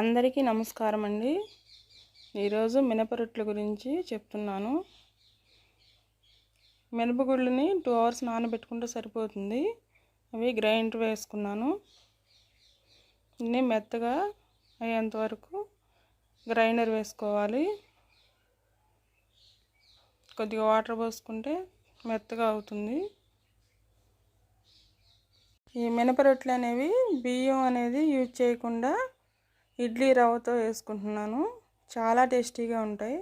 అందరికీ నమస్కారం అండి ఈరోజు మినపరొట్ల గురించి చెప్తున్నాను. మినపగుళ్ళని టూ అవర్స్ నానబెట్టుకుంటే సరిపోతుంది. అవి గ్రైండర్ వేసుకున్నాను. ఇన్ని మెత్తగా అయ్యేంత వరకు గ్రైండర్ వేసుకోవాలి. కొద్దిగా వాటర్ పోసుకుంటే మెత్తగా అవుతుంది. ఈ మినపరొట్లు అనేవి బియ్యం అనేది యూజ్ చేయకుండా ఇడ్లీ రవ్వతో వేసుకుంటున్నాను. చాలా టేస్టీగా ఉంటాయి.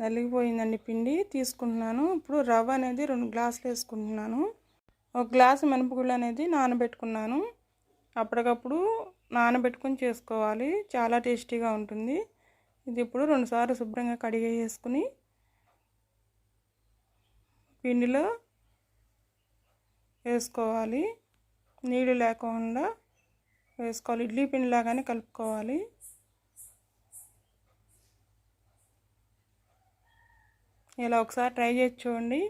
నలిగిపోయిందండి పిండి. తీసుకుంటున్నాను. ఇప్పుడు రవ్వ అనేది రెండు గ్లాసులు వేసుకుంటున్నాను. ఒక గ్లాసు మినపగుళ్ళు అనేది నానబెట్టుకున్నాను. అప్పటికప్పుడు నానబెట్టుకుని చేసుకోవాలి. చాలా టేస్టీగా ఉంటుంది. ఇది ఇప్పుడు రెండుసార్లు శుభ్రంగా కడిగేసుకుని పిండిలో వేసుకోవాలి. నీళ్ళు లేకుండా వేసుకోవాలి. ఇడ్లీ పిండి లాగానే కలుపుకోవాలి. ఇలా ఒకసారి ట్రై చేసి చూడండి.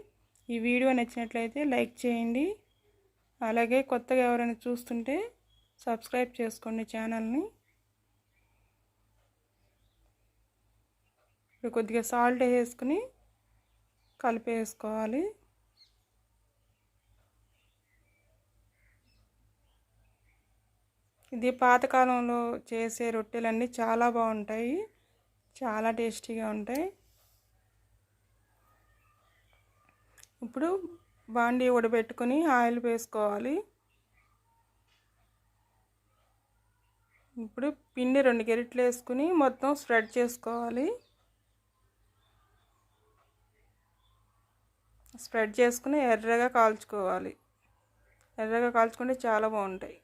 ఈ వీడియో నచ్చినట్లయితే లైక్ చేయండి. అలాగే కొత్తగా ఎవరైనా చూస్తుంటే సబ్స్క్రైబ్ చేసుకోండి ఛానల్ని. ఇప్పుడు కొద్దిగా సాల్ట్ వేసుకుని కలిపేసుకోవాలి. ఇది పాతకాలంలో చేసే రొట్టెలన్నీ చాలా బాగుంటాయి. చాలా టేస్టీగా ఉంటాయి. ఇప్పుడు బాండీ ఉడబెట్టుకొని ఆయిల్ వేసుకోవాలి. ఇప్పుడు పిండి రెండు గెరిట్లు వేసుకుని మొత్తం స్ప్రెడ్ చేసుకోవాలి. స్ప్రెడ్ చేసుకుని ఎర్రగా కాల్చుకోవాలి. ఎర్రగా కాల్చుకుంటే చాలా బాగుంటాయి.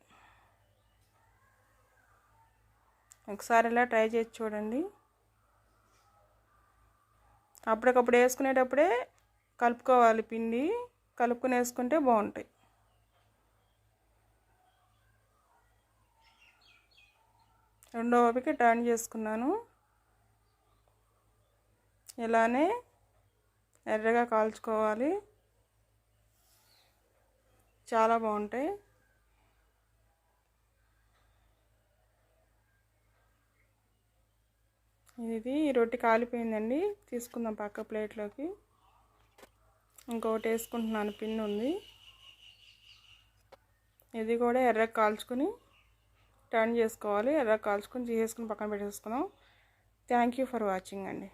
ఒకసారి ఇలా ట్రై చేసి చూడండి. అప్పటికప్పుడు వేసుకునేటప్పుడే కలుపుకోవాలి పిండి. కలుపుకొని వేసుకుంటే బాగుంటాయి. రెండో వైపుకి టర్న్ చేసుకున్నాను. ఇలానే ఎర్రగా కాల్చుకోవాలి. చాలా బాగుంటాయి. ఇది రొట్టె కాలిపోయిందండి. తీసుకుందాం పక్క ప్లేట్లోకి. ఇంకొకటి వేసుకుంటున్నాను పిన్ ఉంది. ఇది కూడా ఎర్ర కాల్చుకొని టర్న్ చేసుకోవాలి. ఎర్ర కాల్చుకొని తీసేసుకుని పక్కన పెట్టేసుకుందాం. థ్యాంక్ యూ ఫర్ వాచింగ్ అండి.